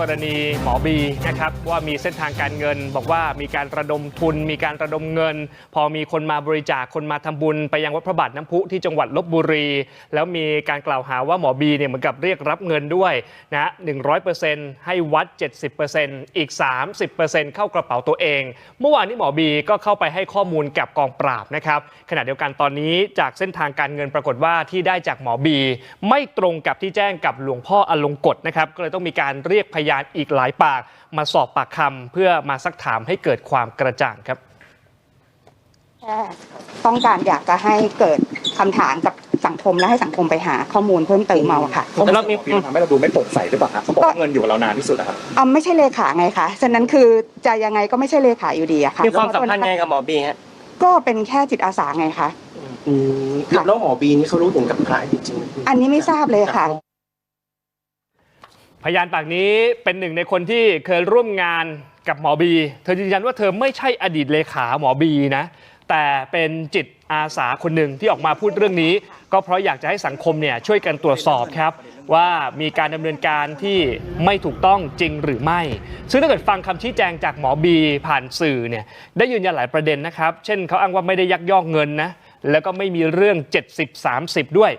กรณีหมอบีนะครับว่ามีเส้นทางการเงิน บอกว่ามีการระดมทุน มีการระดมเงิน พอมีคนมาบริจาคคนมาทำบุญไปยังวัดพระบาทน้ำพุที่จังหวัดลบบุรี แล้วมีการกล่าวหาว่าหมอบีเนี่ยเหมือนกับเรียกรับเงินด้วยนะหนึ่งให้วัด 70%อีก 30%เข้ากระเป๋าตัวเอง เมื่อวานนี้หมอบีก็เข้าไปให้ข้อมูลกับกองปราบนะครับขณะเดียวกันตอนนี้จากเส้นทางการเงินปรากฏว่าที่ได้จากหมอบี ไม่ตรงกับที่แจ้งกับหลวงพ่ออลงกฎนะครับก็เลยต้องมีการเรียกพยานอีกหลายปาก มาสอบปากคำเพื่อมาซักถามให้เกิดความกระจ่างครับแค่ต้องการอยากจะให้เกิดคำถามกับสังคมและให้สังคมไปหาข้อมูลเพิ่มเติมเอาอะค่ะเขาแล้วมีมันทำให้เราดูไม่โปร่งใสหรือเปล่าครับเขาบอกว่าเงินอยู่กับเรานานที่สุดอะครับเอาไม่ใช่เลขาไงคะฉะนั้นคือจะยังไงก็ไม่ใช่เลขาอยู่ดีอะค่ะมีความสัมพันธ์ไงกับหมอบีฮะก็เป็นแค่จิตอาสาไงคะอืมแล้วหมอบีนี่เขารู้ถึงกับใครจริงๆ อันนี้ไม่ทราบเลยค่ะ พยานปากนี้เป็นหนึ่งในคนที่เคยร่วมงานกับหมอบี เธอยืนยันว่าเธอไม่ใช่อดีตเลขาหมอบีนะ แต่เป็นจิตอาสาคนหนึ่งที่ออกมาพูดเรื่องนี้ ก็เพราะอยากจะให้สังคมเนี่ยช่วยกันตรวจสอบครับ ว่ามีการดำเนินการที่ไม่ถูกต้องจริงหรือไม่ ซึ่งถ้าเกิดฟังคำชี้แจงจากหมอบีผ่านสื่อเนี่ยได้ยืนยันหลายประเด็นนะครับ เช่นเขาอ้างว่าไม่ได้ยักยอกเงินนะแล้วก็ไม่มีเรื่อง 70-30 ด้วย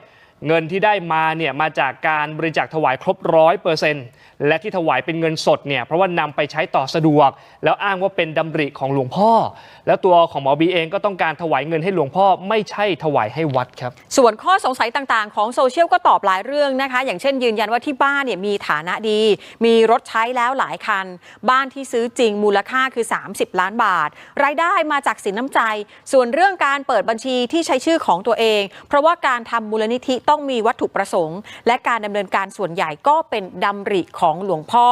เงินที่ได้มาเนี่ยมาจากการบริจาคถวายครบร้อยเปอร์เซ็นต์และที่ถวายเป็นเงินสดเนี่ยเพราะว่านำไปใช้ต่อสะดวก แล้วอ้างว่าเป็นดำริของหลวงพ่อ แล้วตัวของหมอบีเองก็ต้องการถวายเงินให้หลวงพ่อไม่ใช่ถวายให้วัดครับ ส่วนข้อสงสัยต่างๆ ของโซเชียลก็ตอบหลายเรื่องนะคะ อย่างเช่นยืนยันว่าที่บ้านเนี่ยมีฐานะดี มีรถใช้แล้วหลายคัน บ้านที่ซื้อจริงมูลค่าคือ 30 ล้านบาท รายได้มาจากสินน้ำใจ ส่วนเรื่องการเปิดบัญชีที่ใช้ชื่อของตัวเอง เพราะว่าการทำมูลนิธิต้องมีวัตถุประสงค์ และการดำเนินการส่วนใหญ่ก็เป็นดำริของหลวงพ่อ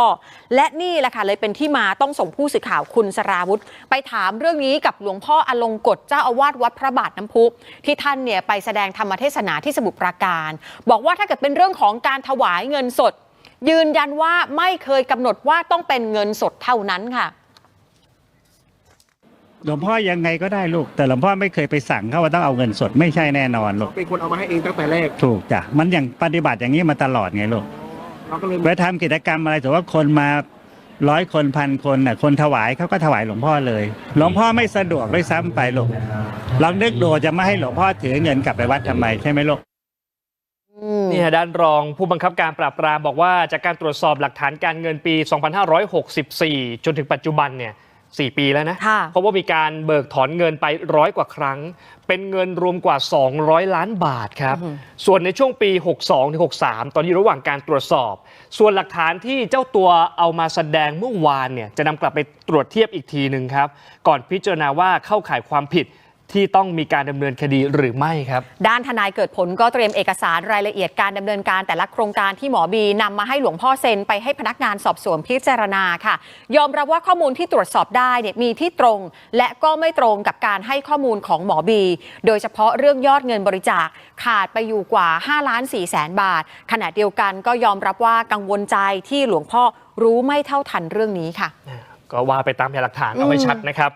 และนี่แหละค่ะเลยเป็นที่มาต้องส่งผู้สื่อข่าวคุณสราวุธ ไปถามเรื่องนี้กับหลวงพ่ออลงกฎเจ้าอาวาสวัดพระบาทน้ำพุที่ท่านเนี่ยไปแสดงธรรมเทศนาที่สมุทรปราการ บอกว่าถ้าเกิดเป็นเรื่องของการถวายเงินสด ยืนยันว่าไม่เคยกำหนดว่าต้องเป็นเงินสดเท่านั้นค่ะ หลวงพ่อยังไงก็ได้ลูก แต่หลวงพ่อไม่เคยไปสั่งเขาว่าต้องเอาเงินสดไม่ใช่แน่นอนลูกเป็นคนเอามาให้เองตั้งแต่แรกถูกจ้ะมันอย่างปฏิบัติอย่างนี้มาตลอดไงลูกเราก็เลยไปทำกิจกรรมอะไรแต่ว่าคนมาร้อยคนพันคนน่ะคนถวายเขาก็ถวายหลวงพ่อเลย หลวงพ่อไม่สะดวกด้วยซ้ำไปลูกลองนึกดูจะไม่ให้หลวงพ่อถือเงินกลับไปวัดทำไมใช่ไหมลูกนี่ฮะด้านรองผู้บังคับการปราบปรามบอกว่าจากการตรวจสอบหลักฐานการเงินปี 2564 จนถึงปัจจุบันเนี่ย 4 ปีแล้วนะค่ะเพราะว่ามีการเบิกถอนเงินไปร้อยกว่าครั้ง เป็นเงินรวมกว่า 200 ล้านบาทครับ ส่วนในช่วงปี 62ถึง63 ตอนนี้ระหว่างการตรวจสอบ ส่วนหลักฐานที่เจ้าตัวเอามาแสดงเมื่อวานเนี่ยจะนำกลับไปตรวจเทียบอีกทีหนึ่งครับ ก่อนพิจารณาว่าเข้าข่ายความผิด ที่ต้องมีการดำเนินคดีหรือไม่ครับ ด้านทนายเกิดผลก็เตรียมเอกสารรายละเอียดการดำเนินการแต่ละโครงการที่หมอบีนำมาให้หลวงพ่อเซ็นไปให้พนักงานสอบสวนพิจารณาค่ะ ยอมรับว่าข้อมูลที่ตรวจสอบได้เนี่ยมีที่ตรง และก็ไม่ตรงกับการให้ข้อมูลของหมอบี โดยเฉพาะเรื่องยอดเงินบริจาคขาดไปอยู่กว่า5ล้าน4แสนบาท ขณะเดียวกันก็ยอมรับว่ากังวลใจที่หลวงพ่อรู้ไม่เท่าทันเรื่องนี้ค่ะ ก็ว่าไปตามพยานหลักฐานเอาให้ชัดนะครับ